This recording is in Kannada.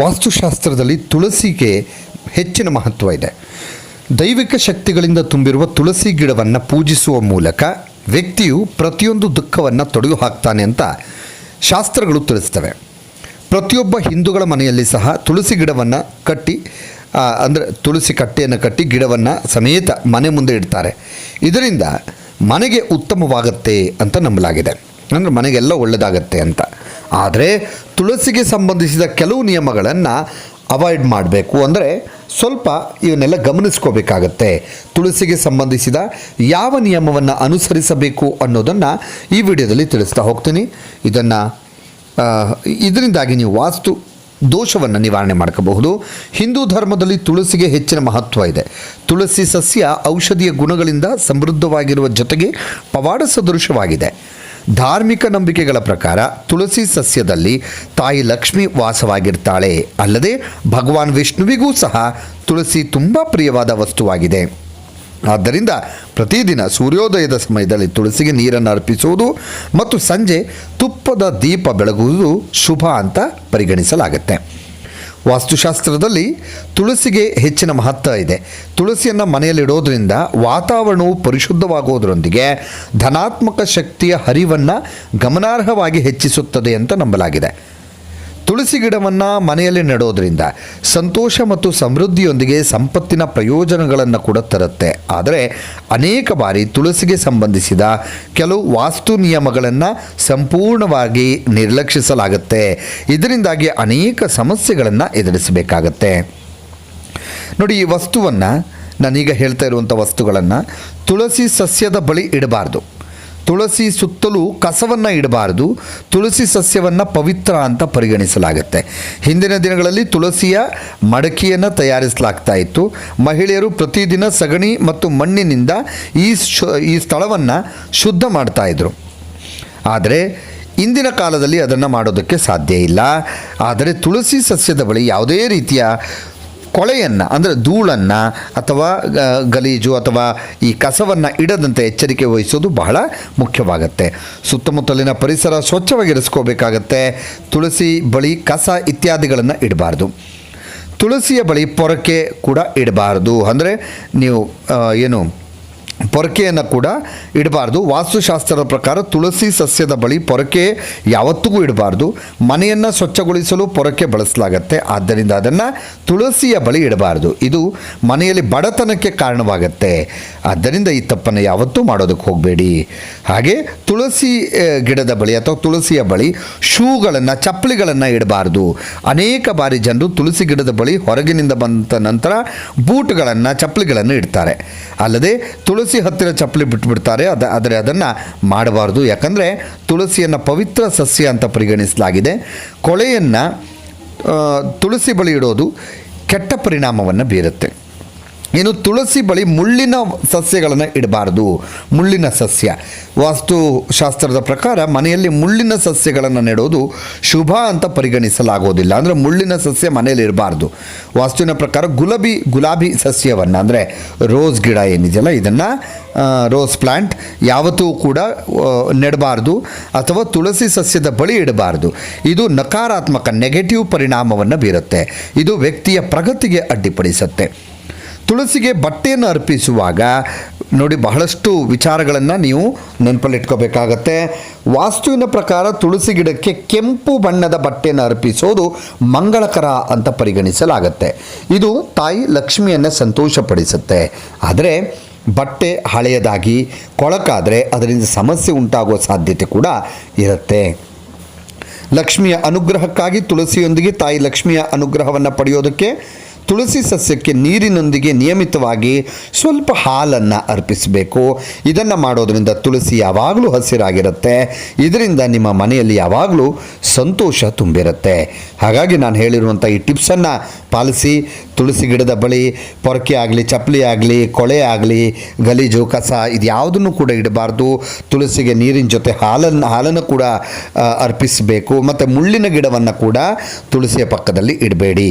ವಾಸ್ತುಶಾಸ್ತ್ರದಲ್ಲಿ ತುಳಸಿಗೆ ಹೆಚ್ಚಿನ ಮಹತ್ವ ಇದೆ. ದೈವಿಕ ಶಕ್ತಿಗಳಿಂದ ತುಂಬಿರುವ ತುಳಸಿ ಗಿಡವನ್ನು ಪೂಜಿಸುವ ಮೂಲಕ ವ್ಯಕ್ತಿಯು ಪ್ರತಿಯೊಂದು ದುಃಖವನ್ನು ತೊಡೆದು ಹಾಕ್ತಾನೆ ಅಂತ ಶಾಸ್ತ್ರಗಳು ತಿಳಿಸ್ತವೆ. ಪ್ರತಿಯೊಬ್ಬ ಹಿಂದೂಗಳ ಮನೆಯಲ್ಲಿ ಸಹ ತುಳಸಿ ಗಿಡವನ್ನು ಕಟ್ಟಿ ಅಂದರೆ ತುಳಸಿ ಕಟ್ಟೆಯನ್ನು ಕಟ್ಟಿ ಗಿಡವನ್ನು ಸಮೇತ ಮನೆ ಮುಂದೆ ಇಡ್ತಾರೆ. ಇದರಿಂದ ಮನೆಗೆ ಉತ್ತಮವಾಗತ್ತೆ ಅಂತ ನಂಬಲಾಗಿದೆ. ಅಂದರೆ ಮನೆಗೆಲ್ಲ ಒಳ್ಳೆಯದಾಗತ್ತೆ ಅಂತ. ಆದರೆ ತುಳಸಿಗೆ ಸಂಬಂಧಿಸಿದ ಕೆಲವು ನಿಯಮಗಳನ್ನು ಅವಾಯ್ಡ್ ಮಾಡಬೇಕು ಅಂದರೆ ಸ್ವಲ್ಪ ಇವನ್ನೆಲ್ಲ ಗಮನಿಸ್ಕೋಬೇಕಾಗತ್ತೆ. ತುಳಸಿಗೆ ಸಂಬಂಧಿಸಿದ ಯಾವ ನಿಯಮವನ್ನು ಅನುಸರಿಸಬೇಕು ಅನ್ನೋದನ್ನು ಈ ವಿಡಿಯೋದಲ್ಲಿ ತಿಳಿಸ್ತಾ ಹೋಗ್ತೀನಿ. ಇದನ್ನು ಇದರಿಂದಾಗಿ ನೀವು ವಾಸ್ತು ದೋಷವನ್ನು ನಿವಾರಣೆ ಮಾಡ್ಕೋಬಹುದು. ಹಿಂದೂ ಧರ್ಮದಲ್ಲಿ ತುಳಸಿಗೆ ಹೆಚ್ಚಿನ ಮಹತ್ವ ಇದೆ. ತುಳಸಿ ಸಸ್ಯ ಔಷಧೀಯ ಗುಣಗಳಿಂದ ಸಮೃದ್ಧವಾಗಿರುವ ಜೊತೆಗೆ ಪವಾಡ ಸದೃಶವಾಗಿದೆ. ಧಾರ್ಮಿಕ ನಂಬಿಕೆಗಳ ಪ್ರಕಾರ ತುಳಸಿ ಸಸ್ಯದಲ್ಲಿ ತಾಯಿ ಲಕ್ಷ್ಮಿ ವಾಸವಾಗಿರ್ತಾಳೆ. ಅಲ್ಲದೆ ಭಗವಾನ್ ವಿಷ್ಣುವಿಗೂ ಸಹ ತುಳಸಿ ತುಂಬ ಪ್ರಿಯವಾದ ವಸ್ತುವಾಗಿದೆ. ಆದ್ದರಿಂದ ಪ್ರತಿದಿನ ಸೂರ್ಯೋದಯದ ಸಮಯದಲ್ಲಿ ತುಳಸಿಗೆ ನೀರನ್ನು ಅರ್ಪಿಸುವುದು ಮತ್ತು ಸಂಜೆ ತುಪ್ಪದ ದೀಪ ಬೆಳಗುವುದು ಶುಭ ಅಂತ ಪರಿಗಣಿಸಲಾಗುತ್ತೆ. ವಾಸ್ತುಶಾಸ್ತ್ರದಲ್ಲಿ ತುಳಸಿಗೆ ಹೆಚ್ಚಿನ ಮಹತ್ವ ಇದೆ. ತುಳಸಿಯನ್ನು ಮನೆಯಲ್ಲಿಡೋದ್ರಿಂದ ವಾತಾವರಣವು ಪರಿಶುದ್ಧವಾಗುವುದರೊಂದಿಗೆ ಧನಾತ್ಮಕ ಶಕ್ತಿಯ ಹರಿವನ್ನು ಗಮನಾರ್ಹವಾಗಿ ಹೆಚ್ಚಿಸುತ್ತದೆ ಅಂತ ನಂಬಲಾಗಿದೆ. ತುಳಸಿ ಗಿಡವನ್ನು ಮನೆಯಲ್ಲಿ ನೆಡೋದ್ರಿಂದ ಸಂತೋಷ ಮತ್ತು ಸಮೃದ್ಧಿಯೊಂದಿಗೆ ಸಂಪತ್ತಿನ ಪ್ರಯೋಜನಗಳನ್ನು ಕೂಡ ತರುತ್ತೆ. ಆದರೆ ಅನೇಕ ಬಾರಿ ತುಳಸಿಗೆ ಸಂಬಂಧಿಸಿದ ಕೆಲವು ವಾಸ್ತು ನಿಯಮಗಳನ್ನು ಸಂಪೂರ್ಣವಾಗಿ ನಿರ್ಲಕ್ಷಿಸಲಾಗುತ್ತೆ. ಇದರಿಂದಾಗಿ ಅನೇಕ ಸಮಸ್ಯೆಗಳನ್ನು ಎದುರಿಸಬೇಕಾಗತ್ತೆ. ನೋಡಿ, ಈ ವಸ್ತುವನ್ನು ನಾನೀಗ ಹೇಳ್ತಾ ಇರುವಂಥ ವಸ್ತುಗಳನ್ನು ತುಳಸಿ ಸಸ್ಯದ ಬಳಿ ಇಡಬಾರ್ದು. ತುಳಸಿ ಸುತ್ತಲೂ ಕಸವನ್ನು ಇಡಬಾರದು, ತುಳಸಿ ಸಸ್ಯವನ್ನು ಪವಿತ್ರ ಅಂತ ಪರಿಗಣಿಸಲಾಗುತ್ತೆ. ಹಿಂದಿನ ದಿನಗಳಲ್ಲಿ ತುಳಸಿಯ ಮಡಕೆಯನ್ನು ತಯಾರಿಸಲಾಗ್ತಾ ಇತ್ತು. ಮಹಿಳೆಯರು ಪ್ರತಿದಿನ ಸಗಣಿ ಮತ್ತು ಮಣ್ಣಿನಿಂದ ಈ ಈ ಸ್ಥಳವನ್ನು ಶುದ್ಧ ಮಾಡ್ತಾ ಇದ್ರು. ಆದರೆ ಇಂದಿನ ಕಾಲದಲ್ಲಿ ಅದನ್ನು ಮಾಡೋದಕ್ಕೆ ಸಾಧ್ಯ ಇಲ್ಲ. ಆದರೆ ತುಳಸಿ ಸಸ್ಯದ ಬಳಿ ಯಾವುದೇ ರೀತಿಯ ಕೊಳೆಯನ್ನು, ಅಂದರೆ ಧೂಳನ್ನು ಅಥವಾ ಗಲೀಜು ಅಥವಾ ಈ ಕಸವನ್ನು ಇಡದಂತೆ ಎಚ್ಚರಿಕೆ ವಹಿಸೋದು ಬಹಳ ಮುಖ್ಯವಾಗುತ್ತೆ. ಸುತ್ತಮುತ್ತಲಿನ ಪರಿಸರ ಸ್ವಚ್ಛವಾಗಿರಿಸ್ಕೋಬೇಕಾಗತ್ತೆ. ತುಳಸಿ ಬಳಿ ಕಸ ಇತ್ಯಾದಿಗಳನ್ನು ಇಡಬಾರ್ದು. ತುಳಸಿಯ ಬಳಿ ಪೊರಕೆ ಕೂಡ ಇಡಬಾರ್ದು. ಅಂದರೆ ನೀವು ಏನು ಪೊರಕೆಯನ್ನು ಕೂಡ ಇಡಬಾರ್ದು. ವಾಸ್ತುಶಾಸ್ತ್ರದ ಪ್ರಕಾರ ತುಳಸಿ ಸಸ್ಯದ ಬಳಿ ಪೊರಕೆ ಯಾವತ್ತಿಗೂ ಇಡಬಾರ್ದು. ಮನೆಯನ್ನು ಸ್ವಚ್ಛಗೊಳಿಸಲು ಪೊರಕೆ ಬಳಸಲಾಗತ್ತೆ. ಆದ್ದರಿಂದ ಅದನ್ನು ತುಳಸಿಯ ಬಳಿ ಇಡಬಾರ್ದು. ಇದು ಮನೆಯಲ್ಲಿ ಬಡತನಕ್ಕೆ ಕಾರಣವಾಗತ್ತೆ. ಆದ್ದರಿಂದ ಈ ತಪ್ಪನ್ನು ಯಾವತ್ತೂ ಮಾಡೋದಕ್ಕೆ ಹೋಗಬೇಡಿ. ಹಾಗೆ ತುಳಸಿ ಗಿಡದ ಬಳಿ ಅಥವಾ ತುಳಸಿಯ ಬಳಿ ಶೂಗಳನ್ನು, ಚಪ್ಪಲಿಗಳನ್ನು ಇಡಬಾರ್ದು. ಅನೇಕ ಬಾರಿ ಜನರು ತುಳಸಿ ಗಿಡದ ಬಳಿ ಹೊರಗಿನಿಂದ ಬಂದ ನಂತರ ಬೂಟ್ಗಳನ್ನು, ಚಪ್ಪಲಿಗಳನ್ನು ಇಡ್ತಾರೆ. ಅಲ್ಲದೆ ತುಳಸಿ ಹತ್ತಿರ ಚಪ್ಪಲಿ ಬಿಟ್ಬಿಡ್ತಾರೆ. ಅದ, ಆದರೆ ಅದನ್ನು ಮಾಡಬಾರ್ದು. ಯಾಕಂದರೆ ತುಳಸಿಯನ್ನು ಪವಿತ್ರ ಸಸ್ಯ ಅಂತ ಪರಿಗಣಿಸಲಾಗಿದೆ. ಕೊಳೆಯನ್ನು ತುಳಸಿ ಬಳಿ ಇಡೋದು ಕೆಟ್ಟ ಪರಿಣಾಮವನ್ನು ಬೀರುತ್ತೆ. ಇನ್ನು ತುಳಸಿ ಬಳಿ ಮುಳ್ಳಿನ ಸಸ್ಯಗಳನ್ನು ಇಡಬಾರ್ದು. ಮುಳ್ಳಿನ ಸಸ್ಯ. ವಾಸ್ತುಶಾಸ್ತ್ರದ ಪ್ರಕಾರ ಮನೆಯಲ್ಲಿ ಮುಳ್ಳಿನ ಸಸ್ಯಗಳನ್ನು ನೆಡೋದು ಶುಭ ಅಂತ ಪರಿಗಣಿಸಲಾಗೋದಿಲ್ಲ. ಅಂದರೆ ಮುಳ್ಳಿನ ಸಸ್ಯ ಮನೆಯಲ್ಲಿ ಇರಬಾರ್ದು. ವಾಸ್ತುವಿನ ಪ್ರಕಾರ ಗುಲಾಬಿ ಗುಲಾಬಿ ಸಸ್ಯವನ್ನು, ಅಂದರೆ ರೋಸ್ ಗಿಡ ಏನಿದೆಯಲ್ಲ, ಇದನ್ನು ರೋಸ್ ಪ್ಲ್ಯಾಂಟ್ ಯಾವತ್ತೂ ಕೂಡ ನೆಡಬಾರ್ದು. ಅಥವಾ ತುಳಸಿ ಸಸ್ಯದ ಬಳಿ ಇಡಬಾರ್ದು. ಇದು ನಕಾರಾತ್ಮಕ ನೆಗೆಟಿವ್ ಪರಿಣಾಮವನ್ನು ಬೀರುತ್ತೆ. ಇದು ವ್ಯಕ್ತಿಯ ಪ್ರಗತಿಗೆ ಅಡ್ಡಿಪಡಿಸುತ್ತೆ. ತುಳಸಿಗೆ ಬಟ್ಟೆಯನ್ನು ಅರ್ಪಿಸುವಾಗ ನೋಡಿ ಬಹಳಷ್ಟು ವಿಚಾರಗಳನ್ನು ನೀವು ನೆನಪಲ್ಲಿಟ್ಕೋಬೇಕಾಗತ್ತೆ. ವಾಸ್ತುವಿನ ಪ್ರಕಾರ ತುಳಸಿ ಗಿಡಕ್ಕೆ ಕೆಂಪು ಬಣ್ಣದ ಬಟ್ಟೆಯನ್ನು ಅರ್ಪಿಸೋದು ಮಂಗಳಕರ ಅಂತ ಪರಿಗಣಿಸಲಾಗತ್ತೆ. ಇದು ತಾಯಿ ಲಕ್ಷ್ಮಿಯನ್ನು ಸಂತೋಷಪಡಿಸುತ್ತೆ. ಆದರೆ ಬಟ್ಟೆ ಹಳೆಯದಾಗಿ, ಕೊಳಕಾದರೆ ಅದರಿಂದ ಸಮಸ್ಯೆ ಉಂಟಾಗುವ ಸಾಧ್ಯತೆ ಕೂಡ ಇರುತ್ತೆ. ಲಕ್ಷ್ಮಿಯ ಅನುಗ್ರಹಕ್ಕಾಗಿ ತುಳಸಿಯೊಂದಿಗೆ ತಾಯಿ ಲಕ್ಷ್ಮಿಯ ಅನುಗ್ರಹವನ್ನು ಪಡೆಯೋದಕ್ಕೆ ತುಳಸಿ ಸಸ್ಯಕ್ಕೆ ನೀರಿನೊಂದಿಗೆ ನಿಯಮಿತವಾಗಿ ಸ್ವಲ್ಪ ಹಾಲನ್ನು ಅರ್ಪಿಸಬೇಕು. ಇದನ್ನು ಮಾಡೋದರಿಂದ ತುಳಸಿ ಯಾವಾಗಲೂ ಹಸಿರಾಗಿರುತ್ತೆ. ಇದರಿಂದ ನಿಮ್ಮ ಮನೆಯಲ್ಲಿ ಯಾವಾಗಲೂ ಸಂತೋಷ ತುಂಬಿರುತ್ತೆ. ಹಾಗಾಗಿ ನಾನು ಹೇಳಿರುವಂಥ ಈ ಟಿಪ್ಸನ್ನು ಪಾಲಿಸಿ. ತುಳಸಿ ಗಿಡದ ಬಳಿ ಪೊರಕೆ ಆಗಲಿ, ಚಪ್ಪಲಿ ಆಗಲಿ, ಕೊಳೆ ಆಗಲಿ, ಗಲೀಜು, ಕಸ ಇದು ಯಾವುದನ್ನು ಕೂಡ ಇಡಬಾರ್ದು. ತುಳಸಿಗೆ ನೀರಿನ ಜೊತೆ ಹಾಲನ್ನು ಹಾಲನ್ನು ಕೂಡ ಅರ್ಪಿಸಬೇಕು. ಮತ್ತು ಮುಳ್ಳಿನ ಗಿಡವನ್ನು ಕೂಡ ತುಳಸಿಯ ಪಕ್ಕದಲ್ಲಿ ಇಡಬೇಡಿ.